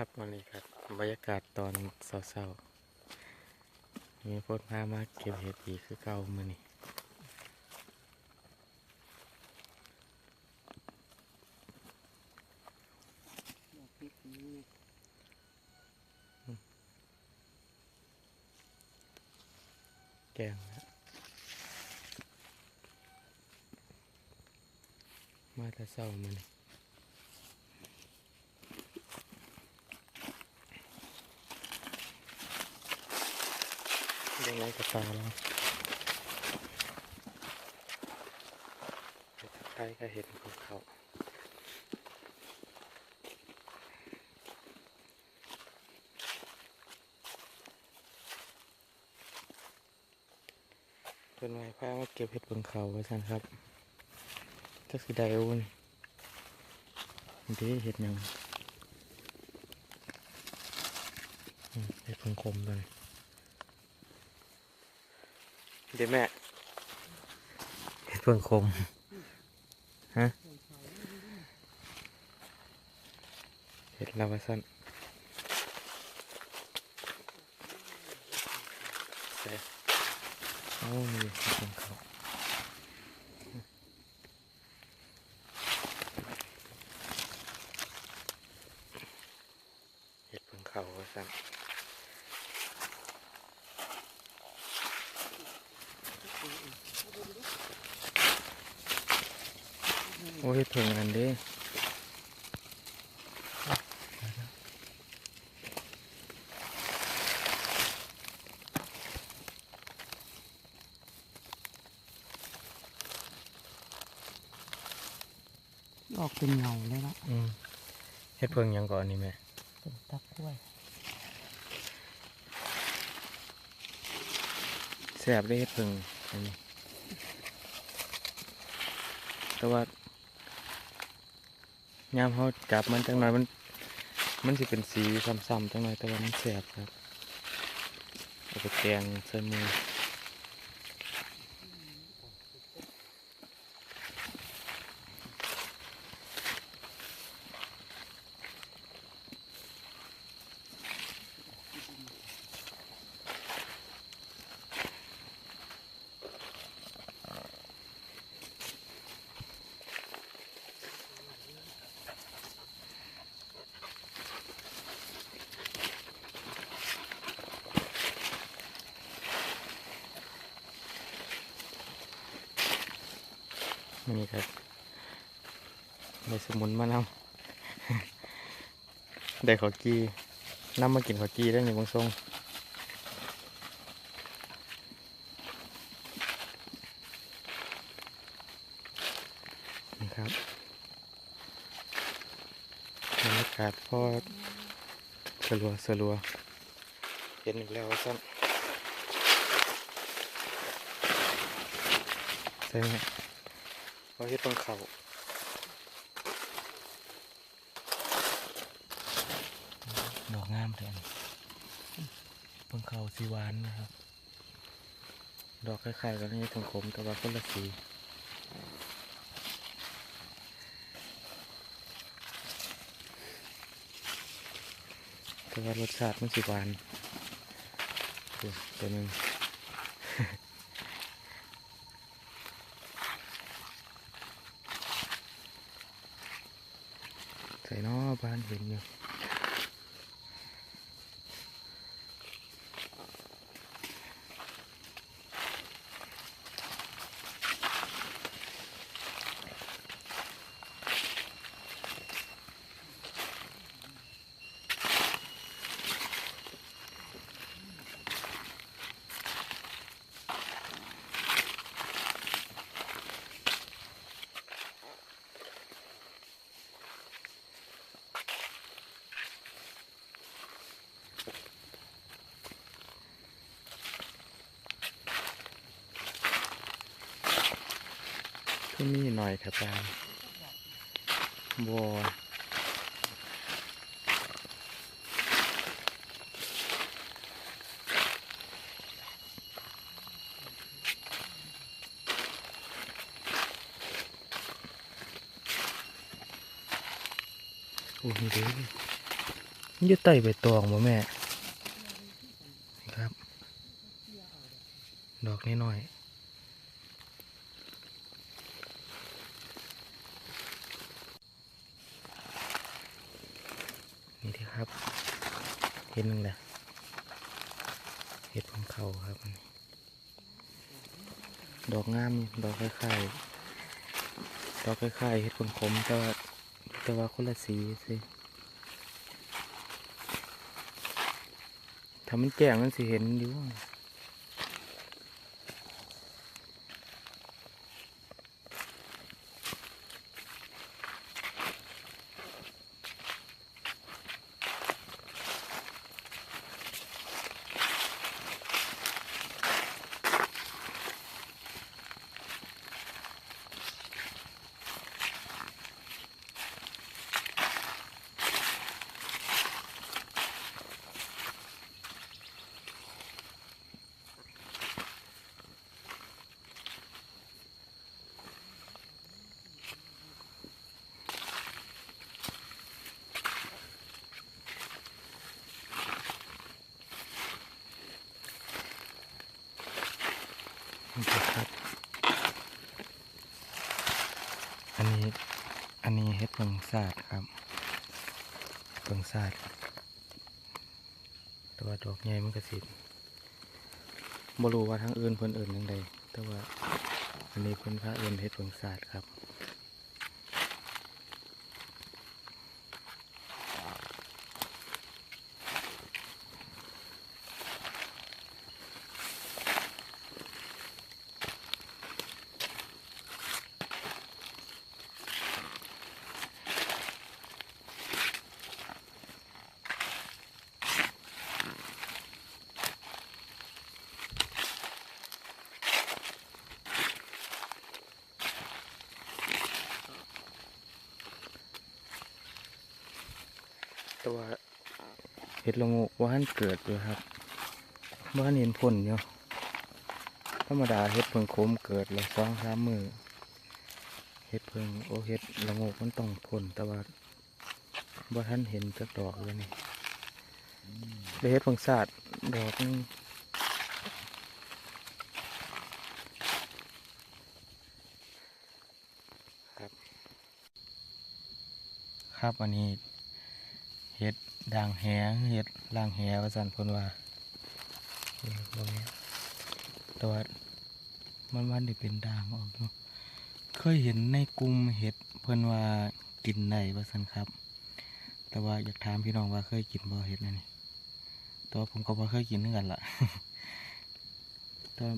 ครับวันนี้ครับบรรยากาศตอนเศร้าๆมีพดพามาเก็บเห็ดอีกคือเก่ามือนี่อนี่แกงนะมาแต่เศร้ามือนี่ ยังไงกับตาเราเห็ดไทยก็เห็ดของเขาเพิ่นไว้พามาเก็บเห็ดบนเขาไว้ซั่นครับก็คือไดโอนี่มันดีเห็ดยังเห็ดผงคมตัวนี้ เดี๋ยวแม่เห็ดเพิ่งคมฮะเห็ดลาวาสั้นใส่โอ้นี่เป็นเขาเห็ดเพิ่งเขาว่าสั่นโอ้ยเห็ดเพิ่งอันเด้ออกเป็นเงาเลยละอืมเห็ดเพิ่งหยังก่อนนี่แม่เป็นตักกล้วยแสบได้เห็ดเพิ่งอันนี้แต่ว่า ยามเขาจับมันจังหน่อยมัน มันจะเป็นสีซ้ำๆจังหน่อยแต่ว่ามันแสบครับเอาไปแกงใส่มือ นี่ครับได้สมุนมานำได้ขอกีน้ำมากินขอกีได้หนึ่งบางทรงนะครับบรรยากาศพอสลัวสลัวเห็นอีกแล้วสั้นใช่ไหม เราเฮ็ดตรงเขาดอกงามแทนตรงเขาสีหวานนะครับ ดอกคล้ายๆกันนี่ทงคมแต่ว่าคนละสีแต่ว่ารสชาติมันสีหวานตัวหนึง ใส่เนอบ้านเห็นอยู่ มีหน่อยครับตาบัวโอ้ยเด้ยู่ใต้ใบตองบ่แม่ ครับ ดอกนี้หน่อยนี่ที่ครับ เห็นหนึ่งแหละเห็ดของเขาครับดอกงามดอกคล้ายๆดอกคล้ายๆเห็ดขนขมแต่ว่าแต่ว่าคนละสีสิถ้ามันแจ้งมันสิเห็นอยู่ นี่ครับ อันนี้ อันนี้ เฮ็ดเพิงศาสตร์ครับเพิงศาสตร์แต่ว่าดอกใหญ่มันกระสิบ่รู้ว่าทางอื่นเพิ่นอื่นยังไงแต่ว่าอันนี้เพิ่นพระเอื่นเฮ็ดเพิงศาสตร์ครับ แต่ว่าเห็ดละโงกว่านเกิดอยู่ครับว่านเห็นผลอยู่ธรรมดาเห็ดเพิงโคมเกิดเลยสองสามมือเห็ดเพิงโอเห็ดละโงกมันต้องผลแต่ว่าว่าท่านเห็นจักดอกเลยนี่ได้เห็ดเพิงศาสตร์ดอกนึงครับครับอันนี้ เห็ดด่างแหเห็ดล่างแหว่าสันเพนว่าตรงนี้แต่ว่ามันวันนี้เป็นด่างออกดูเคยเห็นในกลุ่มเห็ดเพิ่นว่ากินได้ว่าสันครับ แต่ว่าอยากถามพี่น้องว่าเคยกินบ่เห็ดนั่นนี่ต่ว่าผมก็บ่เคยกินเหมือนกันล่ะแต่ว่า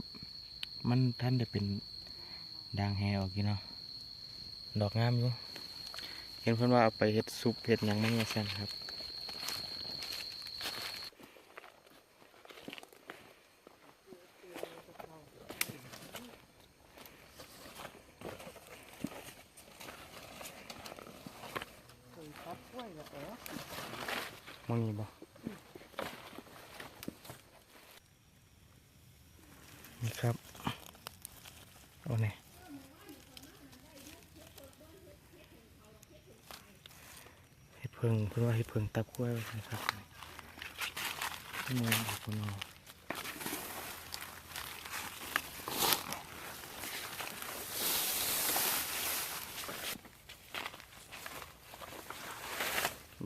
มันท่านได้เป็นด่างแหออกอยู่เนาะดอกงามอยู่เห็นเพื่อนว่าเอาไปเฮ็ดซุปเฮ็ดหยังมันมาสั่นครับ เคยตัดกล้วยกับแอ๋ มองนี้บ่นี่ครับเอาเนี่ย เพิงเพิ่งว่าให้เพิงตับกล้วยนะครับนี่มองออกนอา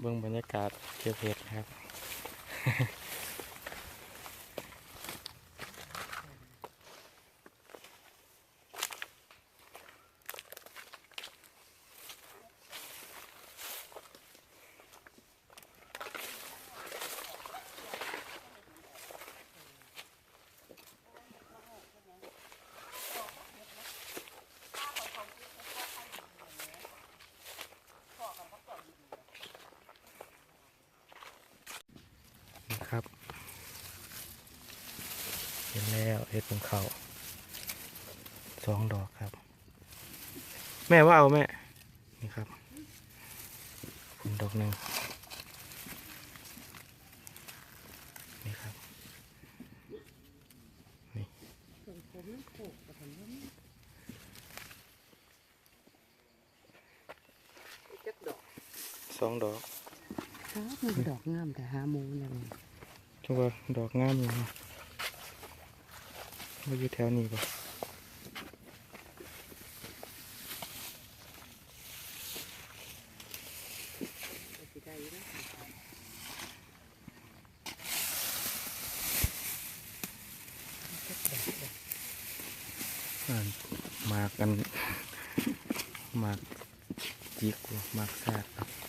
เบื้องบรรยากาศเกี่ยวเห็ดครับ เห็นแล้วเห็ ดของเขาสองดอกครับ แม่ว่าเอาแม่ นี่ครับเป็นดอกหนึ่งนี่ครับส่วนผมนั่นโขกกับผมนั่นจักดอกสองดอกครับมันดอกงามแต่หาหมูอย่างนี้จังว่าดอกงามอยู่ นะว่าอยู่แถวนี้ก่อนมากันมากจิกว่ะหมากซาดครับ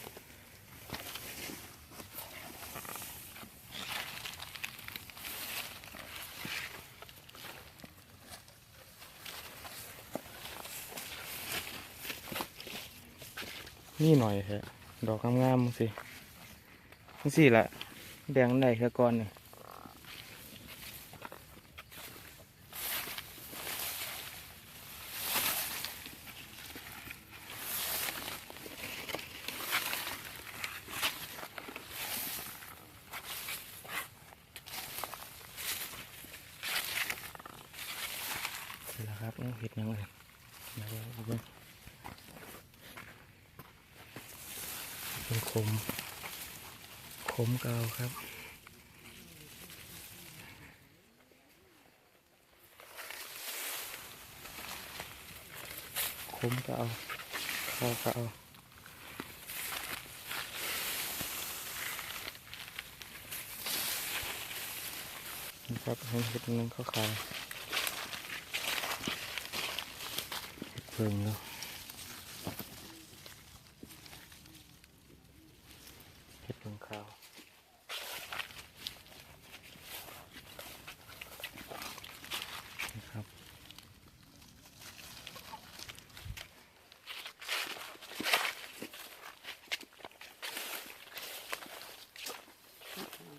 นี่หน่อยแฮะดอกงามๆสินี่สิละแบ่งได้แค่ก้อนนี่เสร็จแล้วครับเห็ดยังไงเดี๋ยวเอา ไปเป็นคม คมเกาครับคมก็เอาข้าวก็เอานะครับให้เห็ดนึงข้าวขาวเพิ่งแล้วเห็ดเพิ่งข้าวนะครับ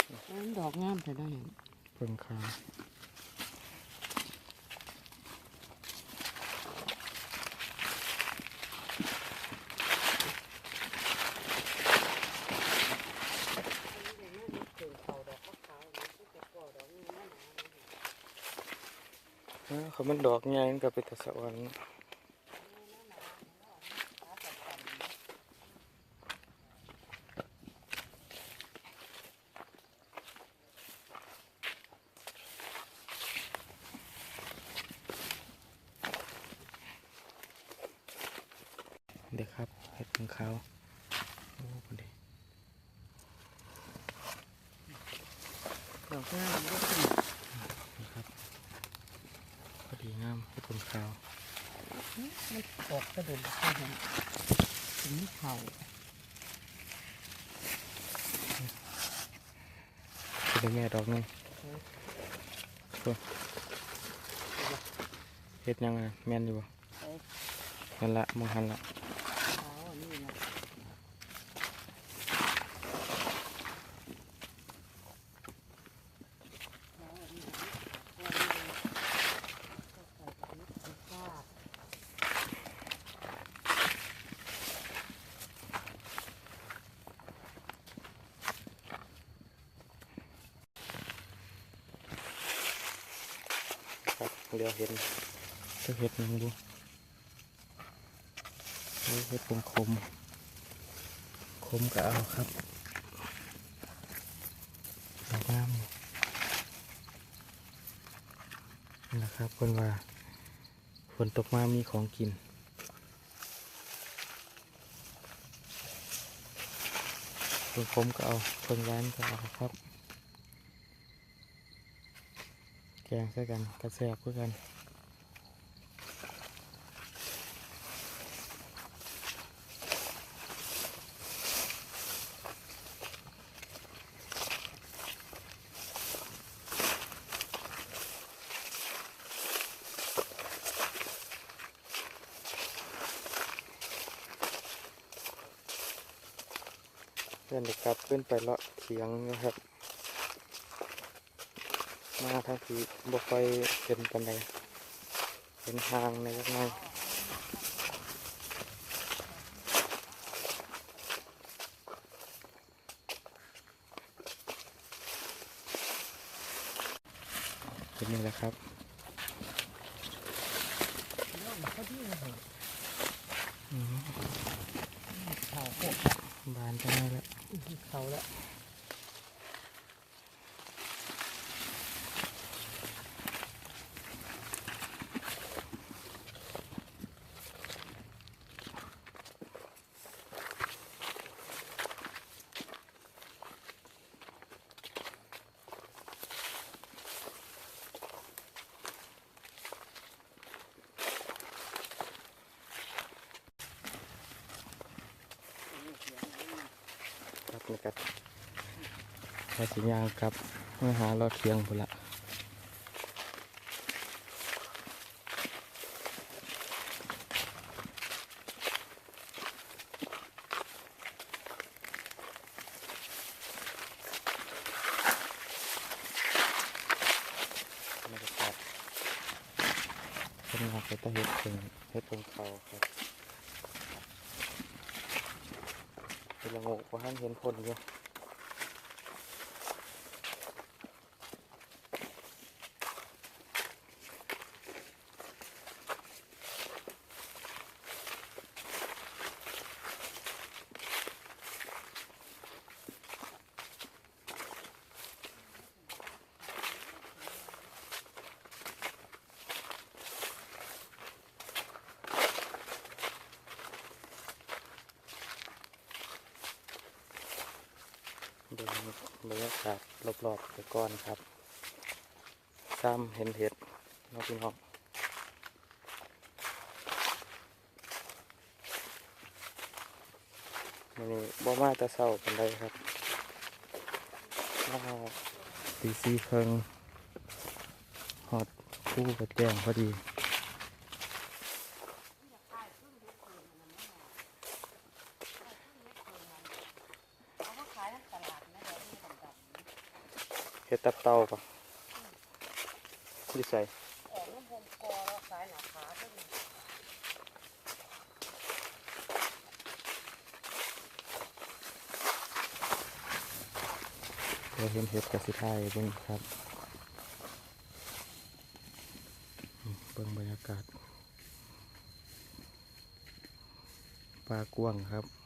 มัน ดอกงามแต่ได้เห็นเพิ่งข้าวเอ้าเขามันดอกใหญ่มันก็เป็นตะสวรรค์ เด็กครับเห็ดเพิ่งข้าวโอ้พอดีดอกงามก็ขึ้นนะครับพอดีงามเห็ดเพิ่งข้าวไม่ออกกระโดดเข้าเห็นถึงเข่าเป็นแม่ดอกหนึงเพิ่งเห็ดยังไงแม่นอยู่บ่เอ้ยนั่นละมองหันละ เท้าอันนี้นะเท้าอันนี้นะว่านี่เลยก็ใส่กับนิดนึงว่า ครับเดี๋ยวเห็นจะเห็ดหยังดูเห็ดเป็นคม คมก็เอาครับดอกงามอยู่นี่แหละครับคนว่าฝนตกมามีของกินเพิ่งคมก็เอาเพิ่งร้านก็เอาครับ แกงใส่กันกระแสบเพื่อกัน พื่อนเด็กกลับขึ้นไปเลาะเถียงนะครับ มาทางทีบ่ค่อยเห็นปันใดเป็นทางในจักหน่อยเป็นนี่แหละครับน้องเขาดีเลยอืมเข่าโคกบานจังเลยละ เขาแล้ว ครันพาสิยางครับเมื่หารอเทียงพุ่นละเป็นงานเป็นตะเฮ็ดเป็นเฮ็ดเป็นเขาครับ เป็นละงกว่าท่านเห็นคนอยู่ เดินบรรยากาศรอบๆไปก่อนครับ ซ้ำเห็นเห็ดน้องพี่น้องวันนี้บ่มาจะเศร้ากันได้ครับตีสี่ครึ่งหอดคู่กับแจงพอดี เขาก็ขายในตลาดนะเดี๋ยวนี้ดำเห็ดตับเต่าปะดิใส่ออกน้ำพงกอแล้วขายหนาขาขึ้นเราเห็นเห็ดกับสิไทยเบิ่งครับเบิ่งบรรยากาศปลากวางครับ